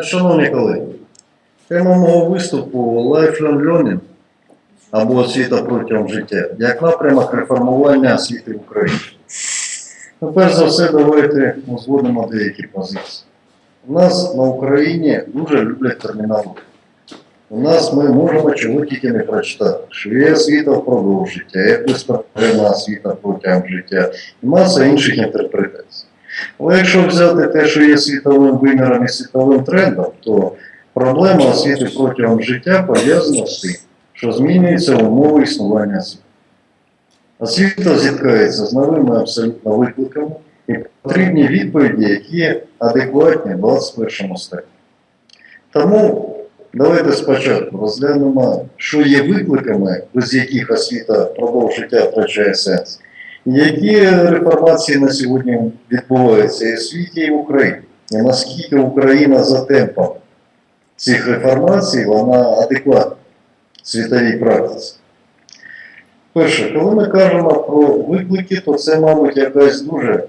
Шановні колеги, тема мого виступу Lifelong Learning або освіта протягом життя як напрямок реформування освіти в Україні. Ну, перш за все, давайте узгодимо деякі позиції. У нас на Україні дуже люблять термінологію. У нас ми можемо чого тільки не прочитати, що є освіта впродовж життя, є безперервна освіта протягом життя і маса інших інтерпретацій. Але якщо взяти те, що є світовим виміром і світовим трендом, то проблема освіти протягом життя пов'язана з тим, що змінюються умови існування освіти. Освіта зіткається з новими абсолютно викликами і потрібні відповіді, які адекватні 21 столітті. Тому давайте спочатку розглянемо, що є викликами, без яких освіта впродовж життя втрачає сенс. Які реформації на сьогодні відбуваються і в світі, і в Україні? І наскільки Україна за темпом цих реформацій вона адекватна світовій практиці? Перше, коли ми кажемо про виклики, то це, мабуть, якась дуже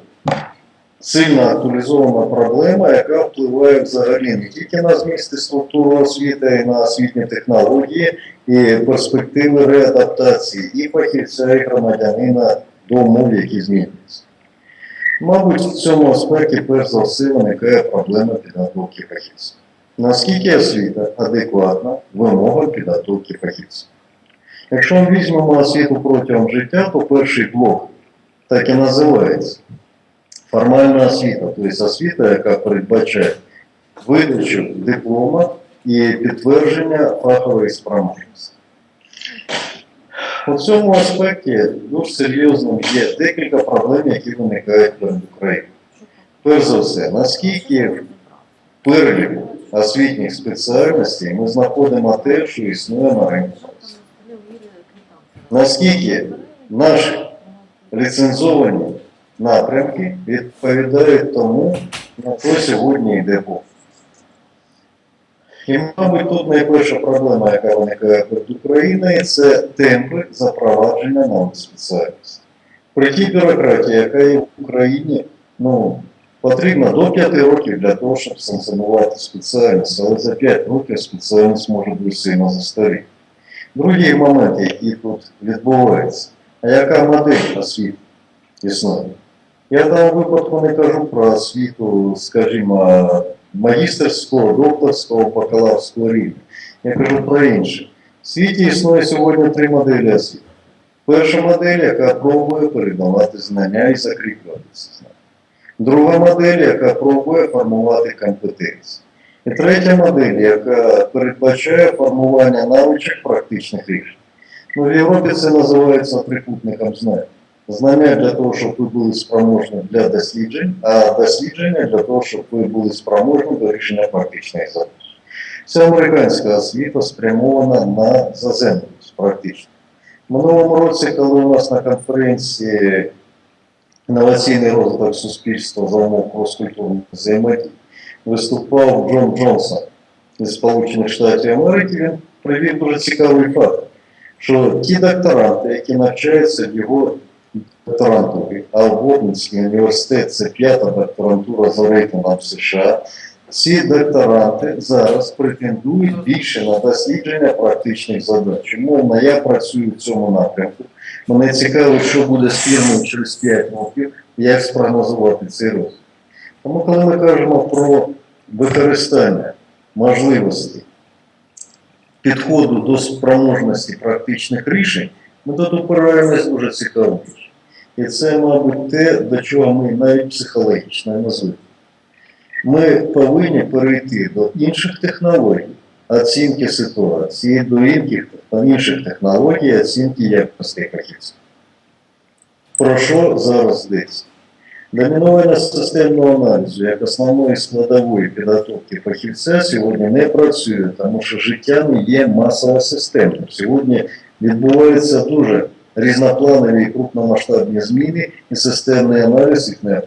сильно актуалізована проблема, яка впливає взагалі не тільки на зміст і структуру освіти, і на освітні технології, і перспективи реадаптації і фахівця, і громадянина до умов, які змінюються. Мабуть, в цьому аспекті перш все виникає проблема підготовки фахівців. Наскільки освіта адекватна вимогам підготовки фахівців? Якщо ми візьмемо освіту протягом життя, то перший блок так і називається формальна освіта, тобто освіта, яка передбачає видачу диплома і підтвердження фахової спроможності. У цьому аспекті дуже серйозним є декілька проблем, які виникають перед Україною. Перш за все, наскільки в переліку освітніх спеціальностей ми знаходимо те, що існує на ринку. Наскільки наші ліцензовані напрямки відповідають тому, на що сьогодні йде Бог. І, мабуть, тут найперша проблема, яка виникає перед Україною, це темпи запровадження нових спеціальностей. При тій бюрократії, яка є в Україні, ну, потрібно до 5 років для того, щоб санкціонувати спеціальність, але за 5 років спеціальність може бути сильно застаріти. Другий момент, який тут відбувається, а яка модель освіти існує? Я в даному випадку не кажу про освіту, скажімо, магістерського, докторського, бакалаврського рівня. Я кажу про інше. В світі існує сьогодні три моделі освіти. Перша модель, яка пробує передавати знання і закріплювати ці знання. Друга модель, яка пробує формувати компетенції. І третя модель, яка передбачає формування навичок практичних рішень. Ну, в Європі це називається трикутником знань. Знання для того, щоб ви були спроможні для досліджень, а дослідження для того, щоб ви були спроможні до рішення практичних задач. Це американська освіта спрямована на заземленість практично. Минулому році, коли у нас на конференції інноваційний розвиток суспільства за умов крос-культурної взаємодії виступав Джон Джонсон із Сполучених Штатів Америки, він привів дуже цікавий факт, що ті докторанти, які навчаються в його докторантурі, а Вотницький університет це п'ята докторантура за рейтингом США. Ці докторанти зараз претендують більше на дослідження практичних задач. Умовно, я працюю в цьому напрямку. Мене цікаво, що буде з фірмою через 5 років, як спрогнозувати цей розвиток. Тому, коли ми кажемо про використання можливостей підходу до спроможності практичних рішень, ми тут опираємось дуже цікаво. І це, мабуть, те, до чого ми навіть психологічно не. Ми повинні перейти до інших технологій, оцінки ситуації, до інших, технологій, оцінки якості фахівців. Про що зараз йдеться? Домінування системного аналізу як основної складової підготовки фахівця сьогодні не працює, тому що життя не є масово системним. Сьогодні відбуваються дуже різнопланові і крупномасштабні зміни і системний аналіз їх не.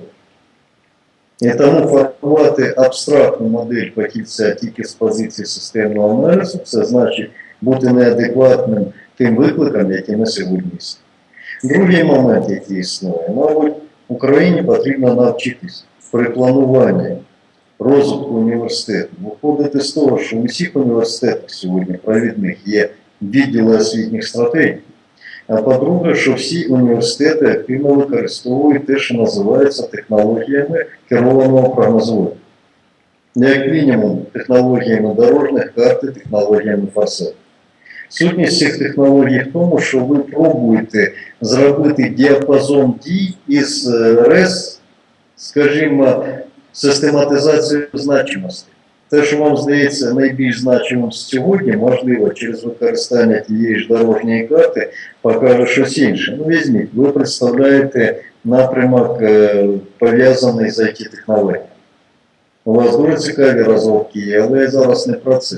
І тому формувати абстрактну модель фахівця тільки з позиції системного аналізу, це значить бути неадекватним тим викликам, які на сьогодні існують. Другий момент, який існує, мабуть, Україні потрібно навчитись при плануванні розвитку університету. Виходити з того, що в усіх університетах сьогодні провідних є відділи освітніх стратегій. А по-друге, що всі університети активно використовують те, що називається технологіями керованого прогнозування. Як мінімум, технологіями дорожніх карт і технологіями форсету. Сутність цих технологій в тому, що ви пробуєте зробити діапазон дій із РЕС, скажімо, систематизацією значимості. Те, що вам здається найбільш значимим сьогодні, можливо, через використання тієї ж дорожньої карти покаже щось інше. Ну, візьміть, ви представляєте напрямок, е, пов'язаний з it технологіями У вас дуже цікаві розробки є, але я зараз не про це.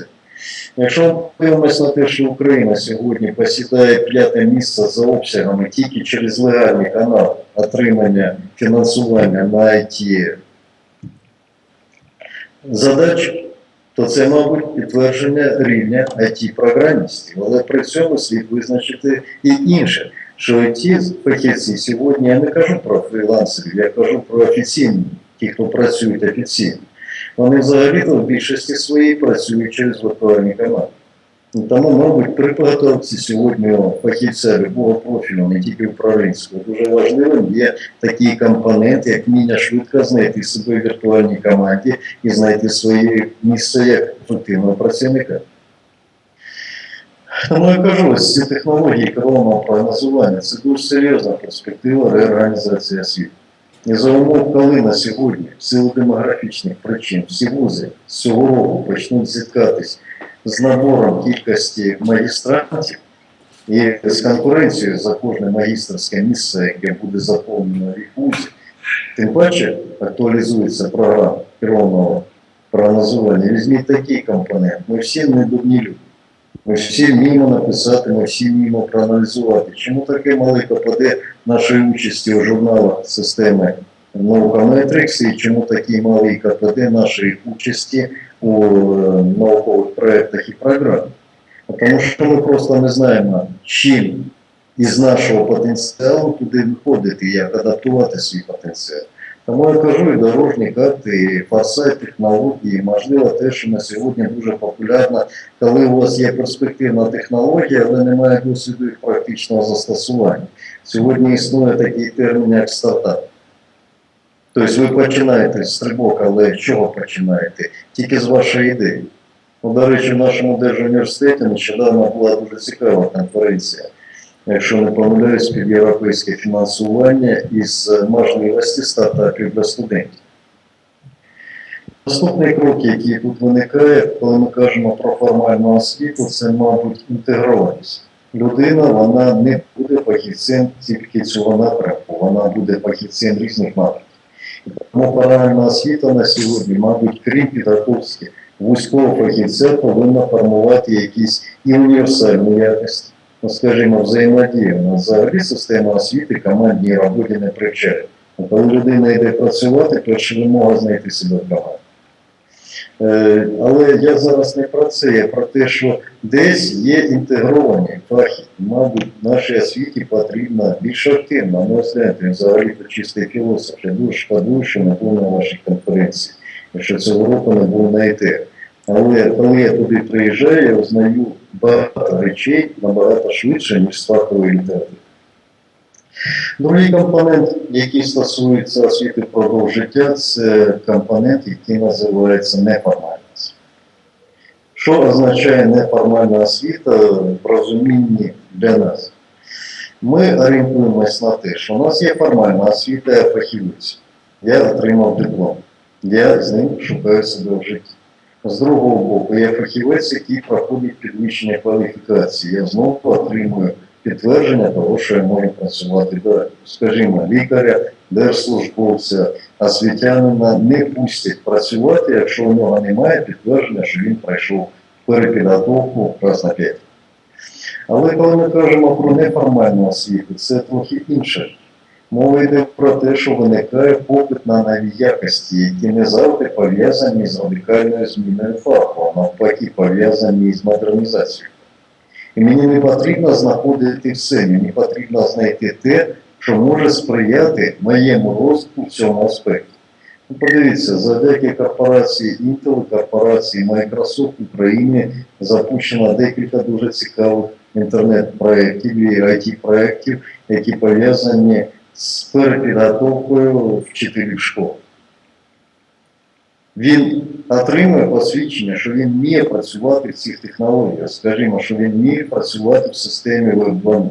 Якщо ми дивимося на те, що Україна сьогодні посідає п'яте місце за обсягами тільки через легальний канал отримання фінансування на IT задач, то це, мабуть, підтвердження рівня it програмістів Але при цьому слід визначити і інше, що it фахівці сьогодні я не кажу про фрілансерів, я кажу про офіційні, ті, хто працюють офіційно. Вони взагалі-то в більшості своїй працюють через віртуальні команди. Ну, Тому, мабуть, при підготовці сьогодні фахівця любого профілю, не тільки управлінського, дуже важливим є такий компонент, як вміння швидко знайти себе в віртуальній команді і знайти своє місце як ефективного працівника. Тому я кажу, ці технології керованого прогнозування це дуже серйозна перспектива реорганізації освіти. І за умов, коли на сьогодні, в силу демографічних причин, всі вузи з цього року почнуть зіткатись з набором кількості магістрантів і з конкуренцією за кожне магістерське місце, яке буде заповнено в тим паче актуалізується програма керованого прогнозування. Візьміть такий компонент. Ми всі не дурні люди. Ми всі вміємо написати, ми всі вміємо проаналізувати. Чому таке мале КПД нашої участі у журналах системи Наукометрикс і чому такий малий КПД нашої участі у е, наукових проєктах і програмах? Тому що ми просто не знаємо, чим із нашого потенціалу туди виходити, як адаптувати свій потенціал. Тому я кажу, і дорожні карти, і форсайт технології, можливо, те, що на сьогодні дуже популярно, коли у вас є перспективна технологія, але немає досвіду практичного застосування. Сьогодні існує такий термін, як стартап. Тобто ви починаєте стрибок, але з чого починаєте? Тільки з вашої ідеї. Ну, до речі, в нашому держуніверситеті нещодавно була дуже цікава конференція якщо не помиляюсь, під європейське фінансування із можливості стартапів для студентів. Наступний крок, який тут виникає, коли ми кажемо про формальну освіту, це, мабуть, інтегрованість. Людина вона не буде фахівцем тільки цього напрямку, вона буде фахівцем різних напрямків. Тому освіта на сьогодні, мабуть, крім підготовки вузького фахівця, повинна формувати якісь і універсальні якості ну, скажімо, взаємодія. У нас взагалі система освіти командній роботі не привчає. Ну, Коли людина йде працювати, перша вимога знайти себе в команді. Е, Але я зараз не про це, я про те, що десь є інтегровані фахи. Мабуть, нашій освіті потрібно більш активно. Ну, ось взагалі то чистий філософ. Я дуже шкодую, що не був на вашій конференції, якщо цього року не був на ІТЕР. Але коли я туди приїжджаю, я узнаю багато речей набагато швидше, ніж з фахової літератури. Другий компонент, який стосується освіти впродовж життя, це компонент, який називається неформальна освіта. Що означає неформальна освіта в розумінні для нас? Ми орієнтуємось на те, що у нас є формальна освіта, я фахівець. Я отримав диплом. Я з ним шукаю себе в житті. З другого боку, я фахівець, який проходить підвищення кваліфікації. Я знову отримую підтвердження того, що я можу працювати далі. Скажімо, лікаря, держслужбовця, освітянина не пустять працювати, якщо у нього немає підтвердження, що він пройшов перепідготовку раз на п'ять. Але коли ми кажемо про неформальну освіту, це трохи інше. Мова йде про те, що виникає попит на нові якості, які не завжди пов'язані з радикальною зміною фаху, а навпаки пов'язані з модернізацією. І мені не потрібно знаходити все, мені потрібно знайти те, що може сприяти моєму розвитку в цьому аспекті. Ну, Подивіться, завдяки корпорації Intel, корпорації Microsoft в Україні запущено декілька дуже цікавих інтернет-проєктів і IT-проєктів, які пов'язані з перепідготовкою вчителів школ. Він отримує посвідчення, що він вміє працювати в цих технологіях. Скажімо, що він вміє працювати в системі Web 2.0.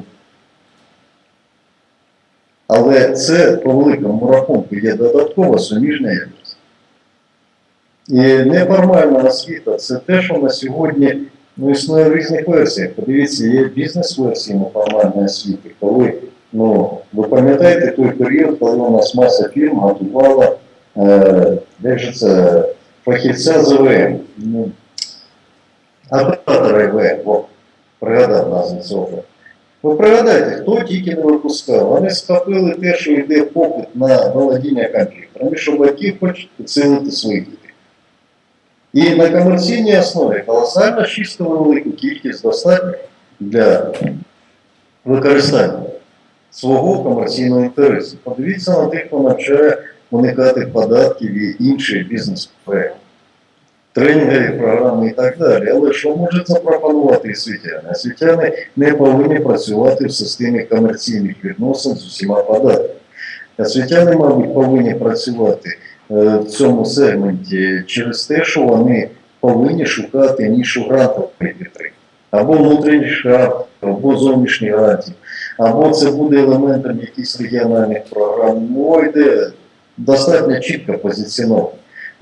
Але це по великому рахунку є додаткова суміжна якість. І неформальна освіта це те, що на сьогодні ну, існує в різних версіях. Подивіться, є бізнес-версії неформальної освіти, коли, ну, ви пам'ятаєте той період, коли у нас маса фірм готувала, е, як же це, фахівця з ВМ, ну, оператора ІВМ, о, пригадав назву цього. Ви пригадайте, хто тільки не випускав. Вони схопили те, що йде попит на володіння комп'ютерами, що батьки хочуть підсилити своїх дітей. І на комерційній основі колосально чисто велику кількість достатньо для використання свого комерційного інтересу. Подивіться на тих, хто навчає уникати податків і інших бізнес-проєктів тренінги, програми і так далі. Але що можуть запропонувати освітяни? Освітяни не повинні працювати в системі комерційних відносин з усіма податками. Освітяни, мабуть, повинні працювати е, в цьому сегменті через те, що вони повинні шукати нішу грантової підтримки. Або внутрішніх грантів, або зовнішніх грантів, або це буде елементом якихось регіональних програм. Мова йде достатньо чітко позиціоновано.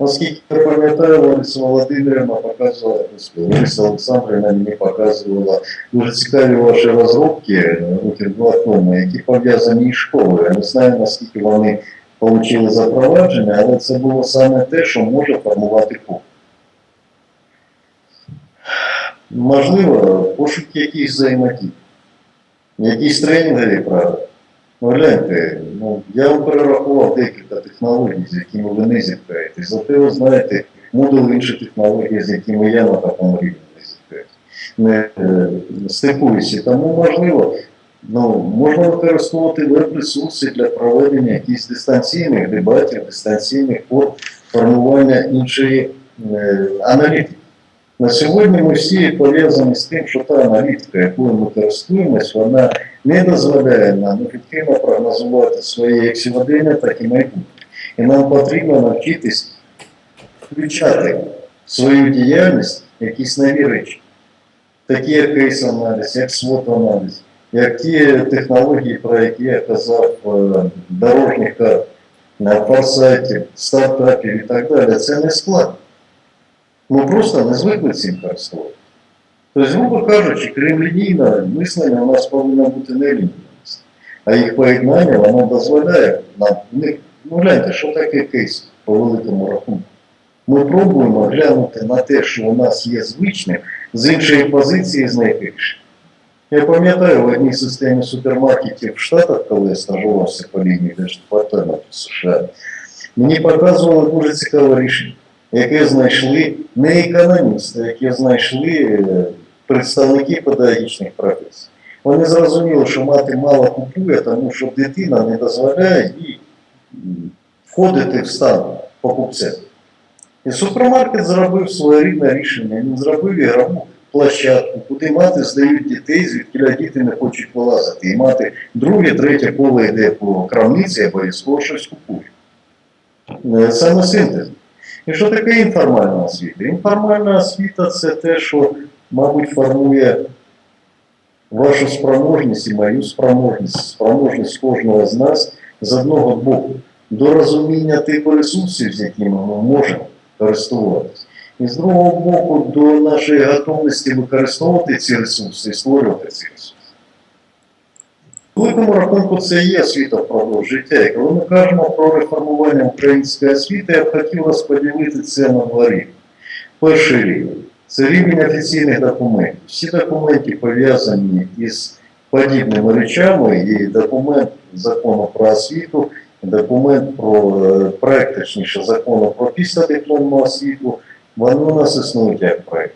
Наскільки я пам'ятаю, Лариса Володимирівна показувала, господи, Лариса Олександрівна мені показувала дуже цікаві ваші розробки е, років два тому, які пов'язані із школою. Я не знаю, наскільки вони отримали запровадження, але це було саме те, що може формувати попит. Можливо, пошуки якихось взаємодій, якісь тренінгові правила. Ну, гляньте, ну, я вам перерахував декілька технологій, з якими ви не зіткаєтесь. Зате ви знаєте модуль інші технології, з якими я на такому рівні не зіткаюсь. Не е, стикуюся. Тому можливо, ну, можна використовувати веб-ресурси для проведення якихось дистанційних дебатів, дистанційних форм формування іншої е, аналітики. На сьогодні ми всі пов'язані з тим, що та аналітика, якою ми користуємось, вона не дозволяє нам ефективно прогнозувати своє як сьогодення, так і майбутнє. І нам потрібно навчитись включати свою діяльність якісь нові речі, такі як кейс-аналіз, як свот-аналіз, як ті технології, про які я казав, е, дорожніх карт, на форсайтів, стартапів і так далі. Це не складно. Ми просто не звикли цим користуватися. Тобто, грубо кажучи, крім лінійного мислення у нас повинно бути не лінійне. А їх поєднання воно дозволяє нам уникнути. Ну гляньте, що таке кейс по великому рахунку. Ми пробуємо глянути на те, що у нас є звичним, з іншої позиції знайти. Я пам'ятаю, в одній системі супермаркетів в Штатах, коли я стажувався по лінії Держдепартаменту США, мені показували дуже цікаве рішення яке знайшли не економісти, яке знайшли е, представники педагогічних професій. Вони зрозуміли, що мати мало купує, тому що дитина не дозволяє їй входити в стан покупця. І супермаркет зробив своєрідне рішення. Він зробив ігрову площадку, куди мати здають дітей, звідки діти не хочуть вилазити. І мати друге, третє коло йде по крамниці, обов'язково щось купує. Е, Саме синтез. І що таке інформальна освіта? Інформальна освіта це те, що, мабуть, формує вашу спроможність і мою спроможність, спроможність кожного з нас з одного боку до розуміння типу ресурсів, з якими ми можемо користуватися. І з другого боку, до нашої готовності використовувати ці ресурси і створювати ці ресурси. В великому рахунку це є освіта впродовж життя. І коли ми кажемо про реформування української освіти, я б хотів розподілити це на два рівні. Перший рівень це рівень офіційних документів. Всі документи пов'язані із подібними речами, і документ закону про освіту, документ про е, проект, закону про післядипломну освіту, вони у нас існують як проект.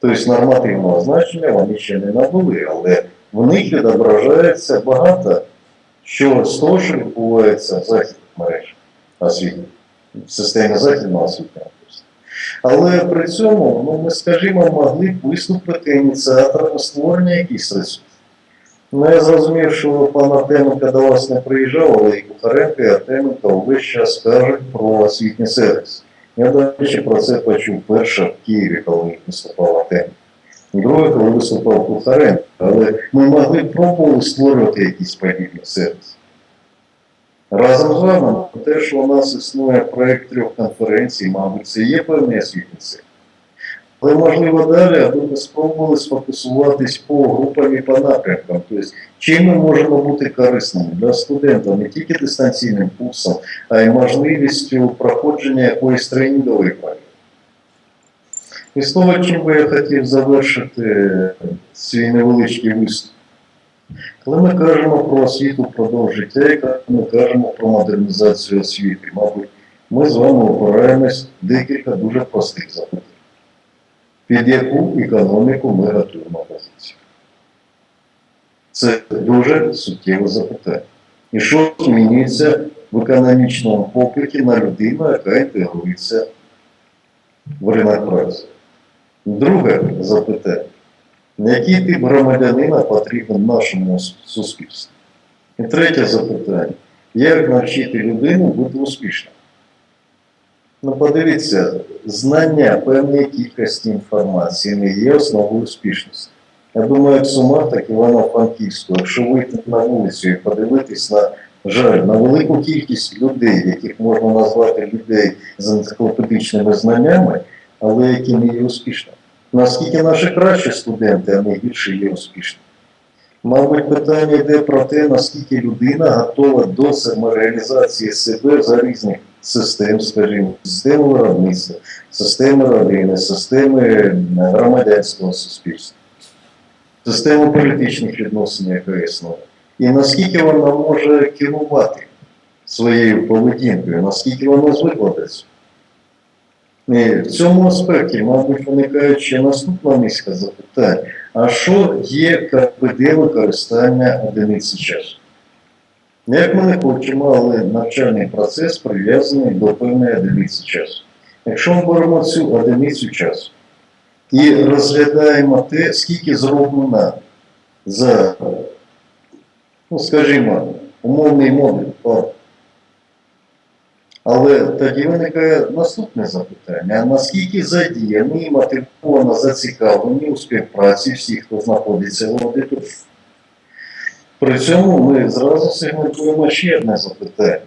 Тобто нормативного значення вони ще не набули, але в них відображається багато що з того, що відбувається в західних мережах освіти. в системі західного освітнього простору. Але при цьому, ну, ми, скажімо, могли б виступити ініціаторами створення якихось ресурсів. Ну, я зрозумів, що пан Артеменко до вас не приїжджав, але і Кухаренко, і Артеменко увесь час кажуть про освітній сервіс. Я, до речі, про це почув перше в Києві, коли виступав Артеменко. Друге, коли виступав Кухаренко. Але ми могли б пробувати створювати якийсь подібний сервіс. Разом з вами, те, що у нас існує проєкт трьох конференцій, мабуть, це є певний освітній сервіс. Але можливо далі, аби ми спробували сфокусуватись по групам і по напрямкам. Тобто, чим ми можемо бути корисними для студента не тільки дистанційним курсом, а й можливістю проходження якоїсь тренінгової програми. І того, чим би я хотів завершити свій невеличкий виступ. Коли ми кажемо про освіту впродовж життя, і коли ми кажемо про модернізацію освіти, мабуть, ми з вами опираємось декілька дуже простих запитань. Під яку економіку ми готуємо позицію? Це дуже суттєве запитання. І що змінюється в економічному попиті на людину, яка інтегрується в ринок праці? Друге запитання. Який тип громадянина потрібен нашому суспільству? І третє запитання. Як навчити людину бути успішною? Ну, подивіться, знання певної кількості інформації не є основою успішності. Я думаю, як Сумах, так і Івано-Франківського, якщо вийти на вулицю і подивитись на жаль, на велику кількість людей, яких можна назвати людей з енциклопедичними знаннями, але які не є успішними. Наскільки наші кращі студенти, а не гірше є успішними? Мабуть, питання йде про те, наскільки людина готова до самореалізації себе за різних систем, скажімо, системи виробництва, системи родини, системи громадянського суспільства, системи політичних відносин, яка існує. І наскільки вона може керувати своєю поведінкою, наскільки вона звикла до цього. І в цьому аспекті, мабуть, виникає ще наступна низка запитань. А що є КПД використання одиниці часу? Як ми не хочемо, але навчальний процес прив'язаний до певної одиниці часу. Якщо ми беремо цю одиницю часу і розглядаємо те, скільки зроблено за, ну скажімо, умовний модуль, але тоді виникає наступне запитання: наскільки задіяні і мотивовано зацікавлені у співпраці всіх, хто знаходиться в аудиторії? При цьому ми зразу сегментуємо ще одне запитання.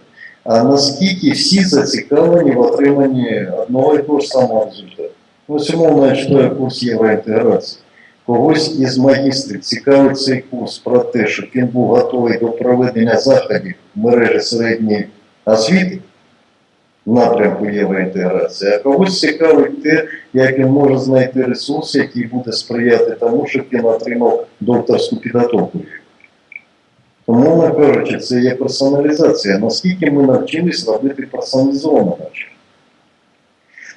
А наскільки всі зацікавлені в отриманні одного і того ж самого результату? Ось умовно я курс євроінтеграції. Когось із магістрів цікавить цей курс про те, щоб він був готовий до проведення заходів в мережі середньої освіти напрямку євроінтеграції, а когось цікавить те, як він може знайти ресурс, який буде сприяти тому, щоб він отримав докторську підготовку. Тому, на кажучи, це є персоналізація. Наскільки ми навчились робити персоналізоване навчання?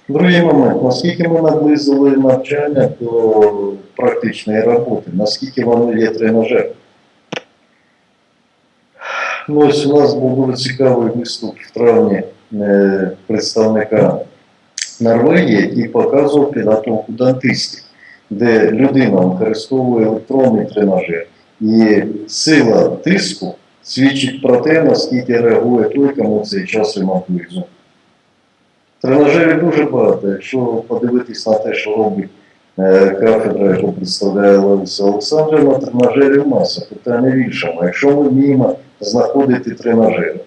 Другий момент, наскільки ми наблизили навчання до практичної роботи, наскільки воно є тренажером. Ну, ось у нас був дуже цікавий виступ в травні представника Норвегії, який показував підготовку дантистів, де людина використовує електронний тренажер. І сила тиску свідчить про те, наскільки реагує той, кому цей час ремонтує. Тренажерів дуже багато. Якщо подивитись на те, що робить е, кафедра, яку представляє Лариса Олександрівна, тренажерів маса. Питання в іншому. Якщо ми вміємо знаходити тренажери,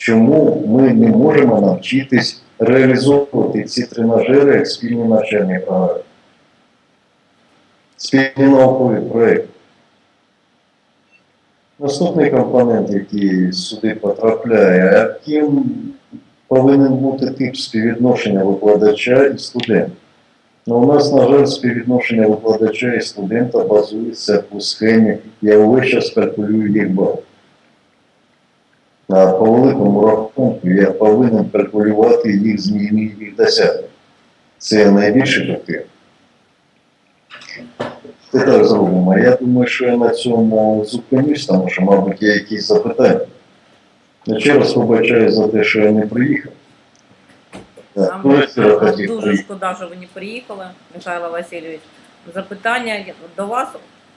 чому ми не можемо навчитись реалізовувати ці тренажери як спільні навчальні програми? Спільні наукові проєкти. Наступний компонент, який сюди потрапляє, а ким повинен бути тип співвідношення викладача і студента. Ну, у нас, на жаль, співвідношення викладача і студента базується по схемі, я увесь час калькулюю їх бал. По великому рахунку я повинен калькулювати їх зміни і їх досягнення. Це найбільш ефективно. Ти так зробимо. Я думаю, що я на цьому зупинюсь, тому що, мабуть, є якісь запитання. Я ще раз вибачаю за те, що я не приїхав. Нам, ну, це дуже шкода, що ви не приїхали, Михайло Васильович. Запитання до вас.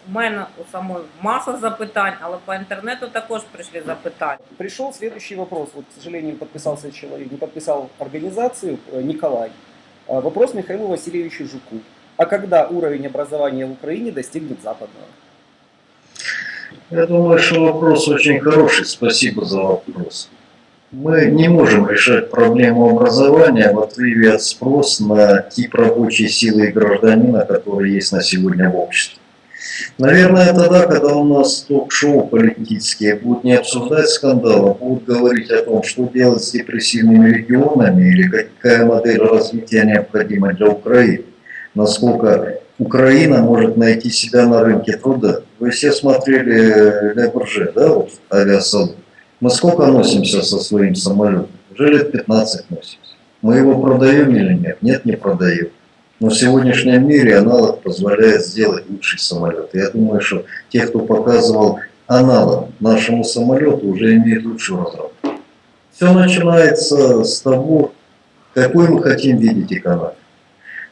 У мене у самої маса запитань, але по інтернету також прийшли запитання. Пришел следующий вопрос. Вот, к сожалению, подписался человек, не подписал организацию Николай. Вопрос Михаилу Васильевичу Жуку. А когда уровень образования в Украине достигнет западного? Я думаю, что вопрос очень хороший. Спасибо за вопрос. Мы не можем решать проблему образования в отрыве от спроса на тип рабочей силы и гражданина, который есть на сегодня в обществе. Наверное, тогда, когда у нас ток-шоу политические будут не обсуждать скандалы, будут говорить о том, что делать с депрессивными регионами или какая модель развития необходима для Украины, насколько Украина может найти себя на рынке труда. Вы все смотрели Ле Бурже, да, вот авиасалон. Мы сколько носимся со своим самолетом? Уже лет 15 носимся. Мы его продаем или нет? Нет, не продаем. Но в сегодняшнем мире аналог позволяет сделать лучший самолет. Я думаю, что те, кто показывал аналог нашему самолету, уже имеют лучшую разработку. Все начинается с того, какой мы хотим видеть экономику.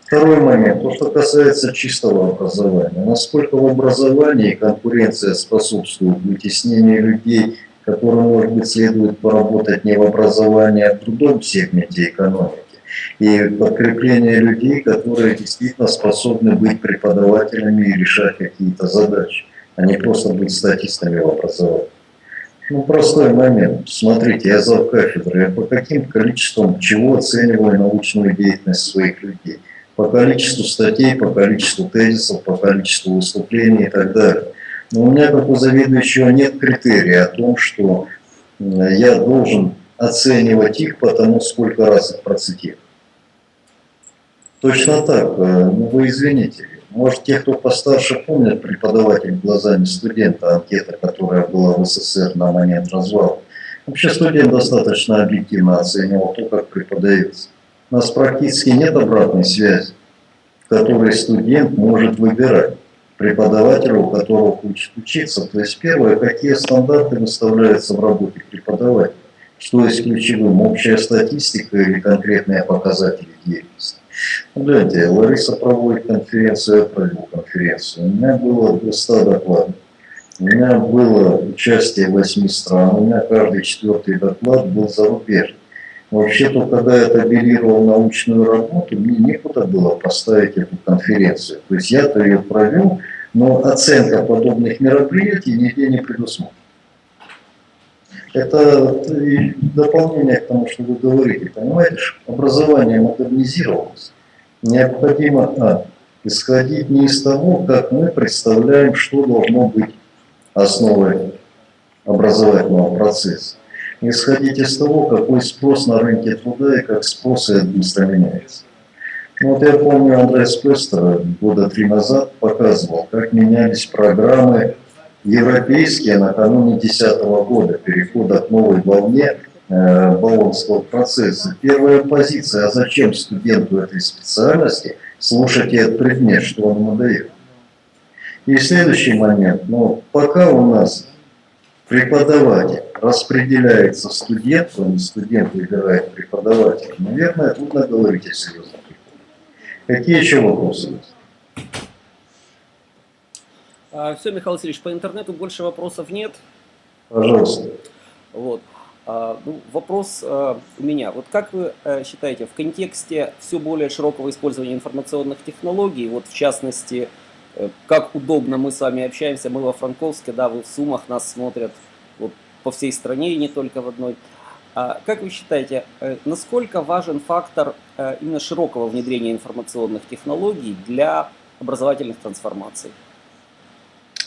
Второй момент, то, что касается чистого образования. Насколько в образовании конкуренция способствует вытеснению людей, которым, может быть, следует поработать не в образовании, а в другом сегменте экономики. И подкрепление людей, которые действительно способны быть преподавателями и решать какие-то задачи, а не просто быть статистами в образовании. Ну, простой момент. Смотрите, я зав кафедры. Я по каким количествам чего оцениваю научную деятельность своих людей? По количеству статей, по количеству тезисов, по количеству выступлений и так далее. Но у меня, как у заведующего, нет критерия о том, что э, я должен оценивать их по тому, сколько раз их процитировал. Точно так, э, ну вы извините. Может, те, кто постарше помнят преподаватель глазами студента, анкета, которая была в СССР на момент развала. Вообще студент достаточно объективно оценивал то, как преподается. У нас практически нет обратной связи, в которой студент может выбирать преподавателя, у которого хочет учиться. То есть первое, какие стандарты выставляются в работе преподавателя, что есть ключевым, общая статистика или конкретные показатели деятельности. Гляньте, Лариса проводит конференцию, я провел конференцию. У меня было 200 докладов. У меня было участие восьми стран. У меня каждый четвертый доклад был зарубежный. Вообще-то, когда я табелировал научную работу, мне некуда было поставить эту конференцию. То есть я-то ее провел, но оценка подобных мероприятий нигде не предусмотрена. Это дополнение к тому, что вы говорите. Понимаете, образование модернизировалось. Необходимо а, исходить не из того, как мы представляем, что должно быть основой образовательного процесса. Исходить из того, какой спрос на рынке труда и как спрос и быстро меняется. Ну, вот я помню, Андрей Спестер года три назад показывал, как менялись программы европейские накануне 2010 года, перехода к новой волне болонского процесса. Первая позиция, а зачем студенту этой специальности слушать этот предмет, что он ему дает? И следующий момент, ну, пока у нас преподаватель распределяется студенту, а не студент выбирает преподавателя, наверное, трудно говорить о серьезном Какие еще вопросы есть? все, Михаил Васильевич, по интернету больше вопросов нет. Пожалуйста. Вот. А, ну, вопрос а, у меня. Вот как вы э, считаете, в контексте все более широкого использования информационных технологий, вот в частности, э, как удобно мы с вами общаемся, мы во Франковске, да, вы в Сумах нас смотрят вот, по всей стране и не только в одной. А как вы считаете, э, насколько важен фактор именно широкого внедрения информационных технологий для образовательных трансформаций?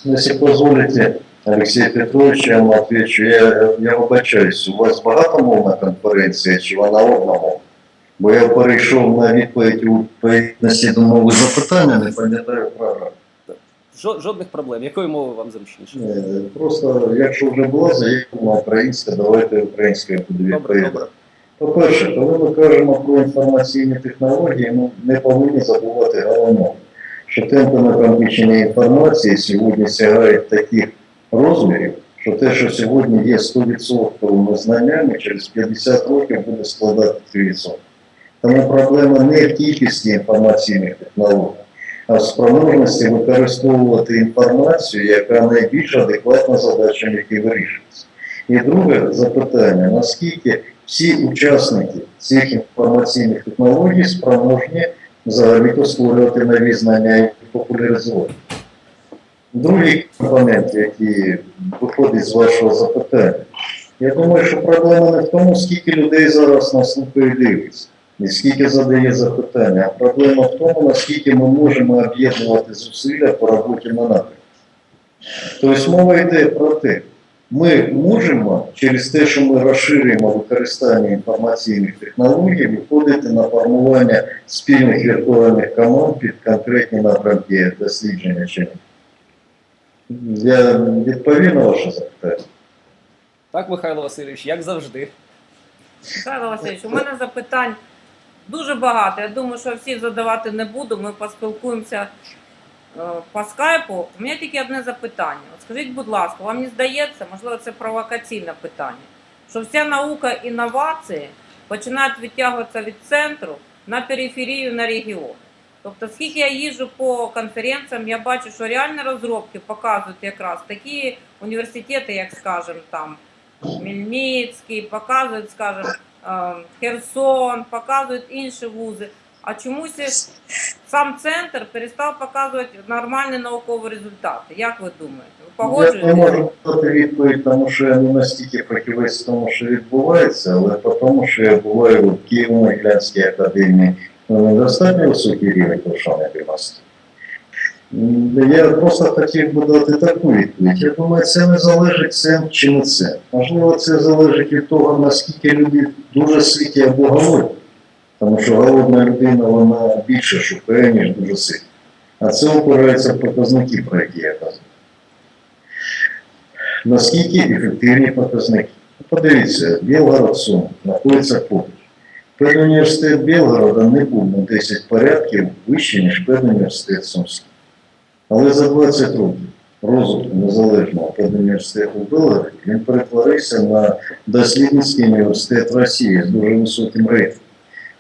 Если позволите, Олексій Петрович, я вам отвечу. Я, я вибачаюсь, у вас багатомовна конференція чи вона одномовна? Бо я перейшов на відповідь у відповідності до мови запитання, не пам'ятаю програму. Жодних проблем. Якою мовою вам зручніше? Е, Просто, якщо вже була заявка на українська, давайте українською Добре, відповідати. По-перше, коли ми кажемо про інформаційні технології, ми не повинні забувати головного, що темпи накопичення інформації сьогодні сягають таких розмірів, що те, що сьогодні є 100% знаннями, через 50 років буде складати 3%. Тому проблема не в кількості інформаційних технологій, а в спроможності використовувати інформацію, яка найбільш адекватна задачам, які вирішуються. І друге запитання: наскільки всі учасники цих інформаційних технологій спроможні взагалі створювати нові знання і популяризувати? Другий компонент, який виходить з вашого запитання, я думаю, що проблема не в тому, скільки людей зараз нас слухає і дивиться, і скільки задає запитання, а проблема в тому, наскільки ми можемо об'єднувати зусилля по роботі на напрямку. Тобто мова йде про те, ми можемо через те, що ми розширюємо використання інформаційних технологій, виходити на формування спільних віртуальних команд під конкретні напрямки дослідження чи. Я відповів на ваше запитання. Так, Михайло Васильович, як завжди. Михайло Васильович, у мене запитань дуже багато. Я думаю, що всі задавати не буду. Ми поспілкуємося е, по скайпу. У мене тільки одне запитання. От скажіть, будь ласка, вам не здається, можливо, це провокаційне питання, що вся наука інновації починають відтягуватися від центру на периферію на регіон. Тобто, скільки я їжджу по конференціям, я бачу, що реальні розробки показують якраз такі університети, як скажімо, там Хмельницький, показують, скажімо, е, Херсон, показують інші вузи. А чомусь сам центр перестав показувати нормальні наукові результати. Як ви думаєте? Ви Я не можу дати відповідь, тому що я не настільки фахівець тому, що відбувається, але по тому, що я буваю в Києво-Могилянській академії, ну, недостатньо високий рівень повшаної династії. Я просто хотів би дати таку відповідь. Я думаю, це не залежить це чи не це. Можливо, це залежить від того, наскільки люди дуже ситі або голодні. Тому що голодна людина вона більше шукає, ніж дуже сита. А це опирається в показники, про які я казав наскільки ефективні показники. Подивіться, Білгород Сум знаходиться поруч. Педуніверситет Білгорода не був на 10 порядків вище, ніж педуніверситет Сумський. Але за 20 років розвитку незалежного педуніверситету Білгороді він перетворився на дослідницький університет Росії з дуже високим рейтингом.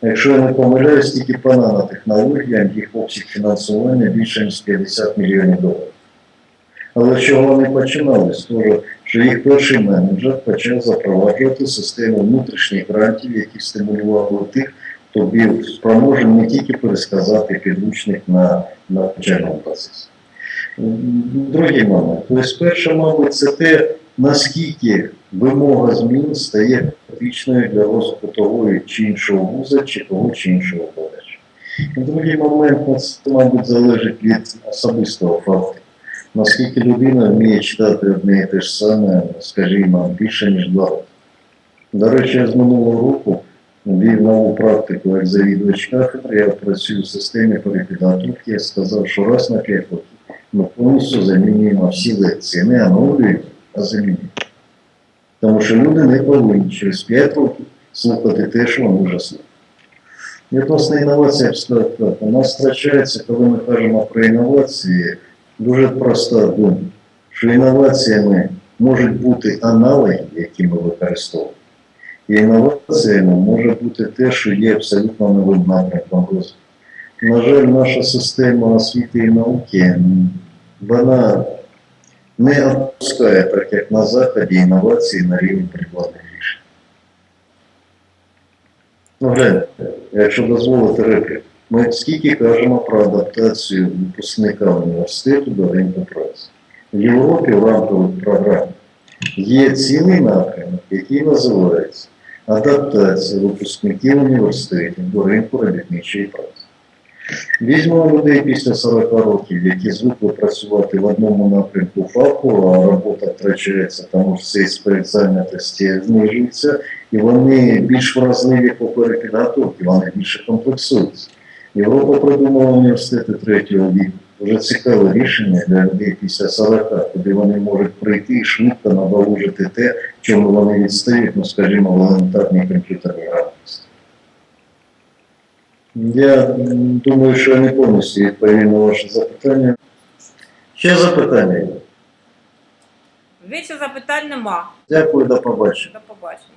Якщо я не помиляюсь, тільки по нанотехнологіям їх обсяг фінансування більше ніж 50 мільйонів доларів. Але з чого вони починали? З того, що їх перший менеджер почав запроваджувати систему внутрішніх грантів, які стимулювали тих, хто був спроможен не тільки пересказати підручник на навчальному процесі. Другий момент. Тобто, перше, мабуть, це те, наскільки вимога змін стає критичною для розвитку того чи іншого вуза, чи того чи іншого коледжу. Другий момент, це, мабуть, залежить від особистого факту наскільки людина вміє читати одне і те ж саме, скажімо, більше, ніж два роки. До речі, я з минулого року вів нову практику як завідувач кафедри, я працюю в системі перепідготовки, я сказав, що раз на 5 років ми повністю замінюємо всі лекції, не оновлюємо, а замінюємо. Тому що люди не повинні через 5 років слухати те, що вони вже слухають. Так. У нас втрачається, коли ми кажемо про інновації, дуже проста думка, що інноваціями можуть бути аналоги, які ми використовуємо. І інноваціями може бути те, що є абсолютно новим напрямком розвитку. На жаль, наша система освіти і науки, вона не опускає, так як на Заході, інновації на рівень прикладних рішень. Ну, гляньте, якщо дозволите репліку. Ми скільки кажемо про адаптацію випускника університету до ринку праці. В Європі в рамкових програмах є цілий напрямок, який називається адаптація випускників університетів до ринку робітничої праці. Візьмемо людей після 40 років, які звикли працювати в одному напрямку фаху, а робота втрачається, тому що цей спект зайнятості знижується, і вони більш вразливі по перепідготовці, вони більше комплексуються. Європа придумала університети третього віку. Дуже цікаве рішення для людей після 40, куди вони можуть прийти і швидко надолужити те, чому вони відстають, ну, скажімо, в елементарній комп'ютерній грамотності. Я думаю, що я не повністю відповів на ваше запитання. Ще запитання? є? Більше запитань нема. Дякую, до побачення. До побачення.